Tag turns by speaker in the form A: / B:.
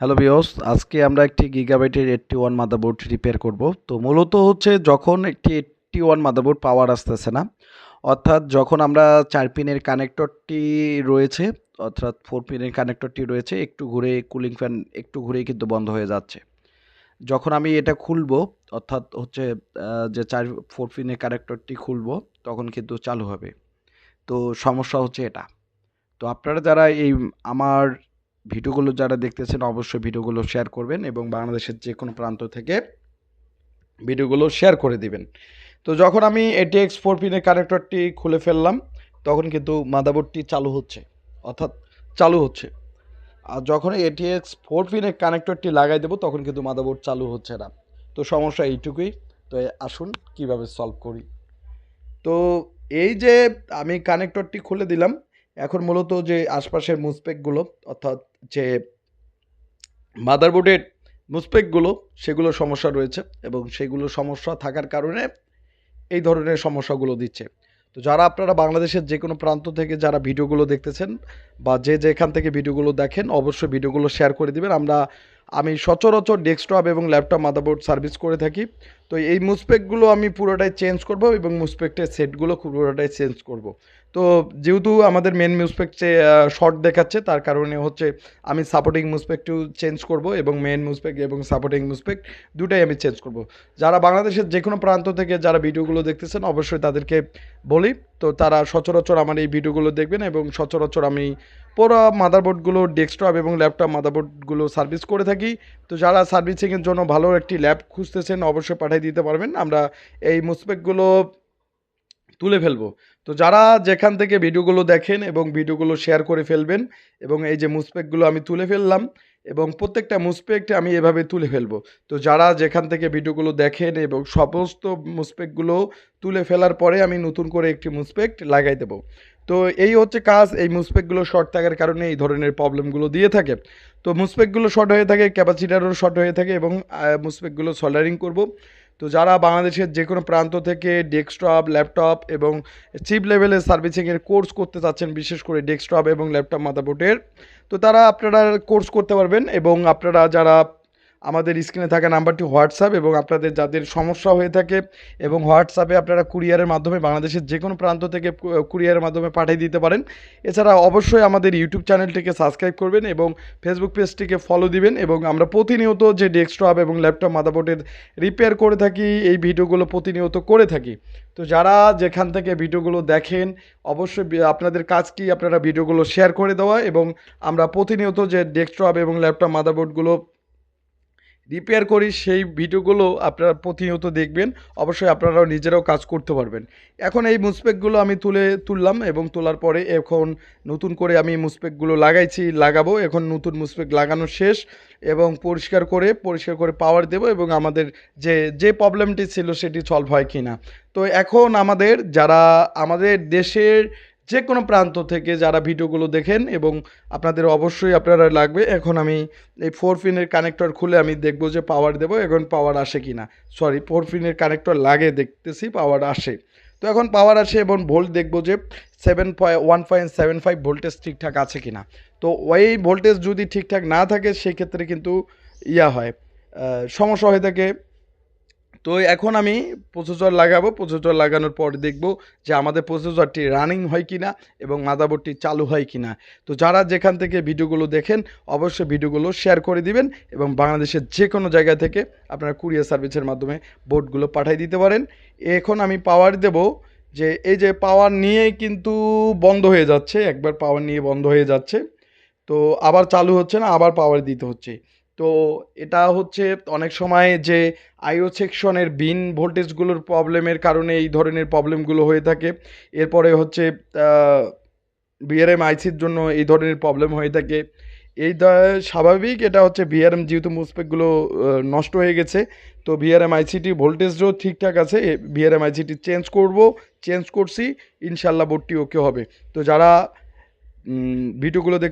A: Hello বিয়স আজকে আমরা একটি গিগাবাইটের এইটটি ওয়ান মাদারবোর্ড রিপেয়ার করব। তো মূলত হচ্ছে যখন একটি এইটটি ওয়ান মাদারবোর্ড পাওয়ার আসতেছে না, অর্থাৎ যখন আমরা চার পিনের কানেক্টরটি রয়েছে, অর্থাৎ ফোর পিনের কানেক্টরটি রয়েছে, একটু ঘুরে কুলিং ফ্যান একটু ঘুরেই কিন্তু বন্ধ হয়ে যাচ্ছে। যখন আমি এটা খুলবো, অর্থাৎ হচ্ছে যে চার, ফোর পিনের কানেক্টরটি খুলবো, তখন কিন্তু চালু হবে। তো সমস্যা হচ্ছে এটা। তো আপনারা যারা এই আমার ভিডিওগুলো যারা দেখতেছেন অবশ্যই ভিডিওগুলো শেয়ার করবেন এবং বাংলাদেশের যে কোনো প্রান্ত থেকে ভিডিওগুলো শেয়ার করে দিবেন। তো যখন আমি এটিএক্স ফোর পিনের কানেক্টরটি খুলে ফেললাম, তখন কিন্তু মাদাবোর্ডটি চালু হচ্ছে, অর্থাৎ চালু হচ্ছে। আর যখন এটিএক্স ফোর পিনের কানেক্টরটি লাগাই দেবো, তখন কিন্তু মাদাবোর্ড চালু হচ্ছে না। তো সমস্যা এইটুকুই। তো আসুন, কীভাবে সলভ করি? তো এই যে আমি কানেক্টরটি খুলে দিলাম, এখন মূলত যে আশপাশের মুসপেকগুলো অর্থাৎ যে মাদারবোর্ডের মুসপেকগুলো, সেগুলো সমস্যা রয়েছে এবং সেগুলো সমস্যা থাকার কারণে এই ধরনের সমস্যাগুলো দিচ্ছে। তো যারা আপনারা বাংলাদেশের যে কোনো প্রান্ত থেকে যারা ভিডিওগুলো দেখতেছেন বা যে যেখান থেকে ভিডিওগুলো দেখেন, অবশ্যই ভিডিওগুলো শেয়ার করে দিবেন। আমরা আমি সচরাচর ডেস্কটপ এবং ল্যাপটপ মাদারবোর্ড সার্ভিস করে থাকি। তো এই মুসপেকগুলো আমি পুরোটাই চেঞ্জ করব এবং মুসপেক্টের সেটগুলো পুরোটাই চেঞ্জ করব। তো যেহেতু আমাদের মেন মুসপেক্টে শর্ট দেখাচ্ছে, তার কারণে হচ্ছে আমি সাপোর্টিং মুসপেক্টও চেঞ্জ করব এবং মেন মুসপেক এবং সাপোর্টিং মুসপেক দুটাই আমি চেঞ্জ করব। যারা বাংলাদেশের যে কোনো প্রান্ত থেকে যারা ভিডিওগুলো দেখতেছেন, অবশ্যই তাদেরকে বলি। তো তারা সচরাচর আমার এই ভিডিওগুলো দেখবেন এবং সচরাচর আমি পুরো মাদারবোর্ডগুলো ডেস্কটপ এবং ল্যাপটপ মাদারবোর্ডগুলো সার্ভিস করে থাকি। তো যারা সার্ভিসিংয়ের জন্য ভালো একটি ল্যাব খুঁজতেছেন, অবশ্যই পাঠিয়ে দিতে পারবেন। আমরা এই মুসপেকগুলো তুলে ফেলব। তো যারা যেখান থেকে ভিডিওগুলো দেখেন এবং ভিডিওগুলো শেয়ার করে ফেলবেন এবং এই যে মুসপেকগুলো আমি তুলে ফেললাম এবং প্রত্যেকটা মুসপেক্ট আমি এভাবে তুলে ফেলব। তো যারা যেখান থেকে ভিডিওগুলো দেখেন এবং সমস্ত মুসপেকগুলো তুলে ফেলার পরে আমি নতুন করে একটি মুসপেক্ট লাগাই দেবো। তো এই হচ্ছে কাজ, এই মুসপেকগুলো শর্ট থাকার কারণে এই ধরনের প্রবলেমগুলো দিয়ে থাকে। তো মুসপেকগুলো শর্ট হয়ে থাকে ক্যাপাসিটারও শর্ট হয়ে থাকে এবং মুসপেকগুলো সোল্ডারিং করব। তো যারা বাংলাদেশের যে কোনো প্রান্ত থেকে ডেস্কটপ, ল্যাপটপ এবং চিপ লেভেলের সার্ভিসিংয়ের কোর্স করতে চাচ্ছেন, বিশেষ করে ডেস্কটপ এবং ল্যাপটপ মাদারবোর্ডের, তো তারা আপনারা কোর্স করতে পারবেন এবং আপনারা যারা আমাদের স্ক্রিনে থাকা নাম্বারটি হোয়াটসঅ্যাপ এবং আপনাদের যাদের সমস্যা হয়ে থাকে এবং হোয়াটসঅ্যাপে আপনারা কুরিয়ারের মাধ্যমে বাংলাদেশের যে কোনো প্রান্ত থেকে কুরিয়ারের মাধ্যমে পাঠিয়ে দিতে পারেন। এছাড়া অবশ্যই আমাদের ইউটিউব চ্যানেলটিকে সাবস্ক্রাইব করবেন এবং ফেসবুক পেজটিকে ফলো দিবেন এবং আমরা প্রতিনিয়ত যে ডেস্কটপ এবং ল্যাপটপ মাদাবোর্ডের রিপেয়ার করে থাকি, এই ভিডিওগুলো প্রতিনিয়ত করে থাকি। তো যারা যেখান থেকে ভিডিওগুলো দেখেন, অবশ্যই আপনাদের কাজ কি আপনারা ভিডিওগুলো শেয়ার করে দেওয়া এবং আমরা প্রতিনিয়ত যে ডেস্কটপ এবং ল্যাপটপ মাদারবোর্ডগুলো রিপেয়ার করি সেই ভিডিওগুলো আপনারা প্রতিনিয়ত দেখবেন। অবশ্যই আপনারাও নিজেরাও কাজ করতে পারবেন। এখন এই মুসপেকগুলো আমি তুলে তুললাম এবং তোলার পরে এখন নতুন করে আমি মুসপেকগুলো লাগাইছি, লাগাবো। এখন নতুন মুসপেক লাগানো শেষ এবং পরিষ্কার করে পরিষ্কার করে পাওয়ার দেব এবং আমাদের যে যে প্রবলেমটি ছিল সেটি সলভ হয় কি না তো এখন আমাদের, যারা আমাদের দেশের যে কোনো প্রান্ত থেকে যারা ভিডিওগুলো দেখেন এবং আপনাদের অবশ্যই আপনারা লাগবে, এখন আমি এই ফোর পিনের কানেক্টর খুলে আমি দেখব যে পাওয়ার দেবো, এখন পাওয়ার আসে কি না সরি ফোর পিনের কানেক্টর লাগে দেখতেছি পাওয়ার আসে। তো এখন পাওয়ার আসে এবং ভোল্ট দেখব যে seven one point seven five voltage ঠিকঠাক আছে কি না তো ওই ভোল্টেজ যদি ঠিকঠাক না থাকে, সেক্ষেত্রে কিন্তু ইয়া হয়। সমস্যা হয়ে থাকে তো এখন আমি প্রসেসর লাগাবো প্রসেসর লাগানোর পর দেখব যে আমাদের প্রসেসরটি রানিং হয় কি না এবং মাদারবোর্ডটি চালু হয় কি না তো যারা যেখান থেকে ভিডিওগুলো দেখেন, অবশ্যই ভিডিওগুলো শেয়ার করে দিবেন এবং বাংলাদেশের যে কোনো জায়গা থেকে আপনারা কুরিয়ার সার্ভিসের মাধ্যমে বোর্ডগুলো পাঠিয়ে দিতে পারেন। এখন আমি পাওয়ার দেব যে এই যে পাওয়ার নিয়ে কিন্তু বন্ধ হয়ে যাচ্ছে, একবার পাওয়ার নিয়ে বন্ধ হয়ে যাচ্ছে। তো আবার চালু হচ্ছে না, আবার পাওয়ার দিতে হচ্ছে। তো এটা হচ্ছে অনেক সময় যে আইও সেকশনের বিন ভোল্টেজগুলোর প্রবলেমের কারণে এই ধরনের প্রবলেমগুলো হয়ে থাকে। এরপরে হচ্ছে বিআরএম আইসির জন্য এই ধরনের প্রবলেম হয়ে থাকে। এই স্বাভাবিক, এটা হচ্ছে ভিআরএম যেহেতু মুসপেকগুলো নষ্ট হয়ে গেছে, তো ভিআরএম আইসিটি ভোল্টেজও ঠিকঠাক আছে ভিআরএম আইসিটি চেঞ্জ করব চেঞ্জ করছি, ইনশাল্লাহ বোর্ডটি ওকে হবে। তো যারা ভিডিওগুলো দেখ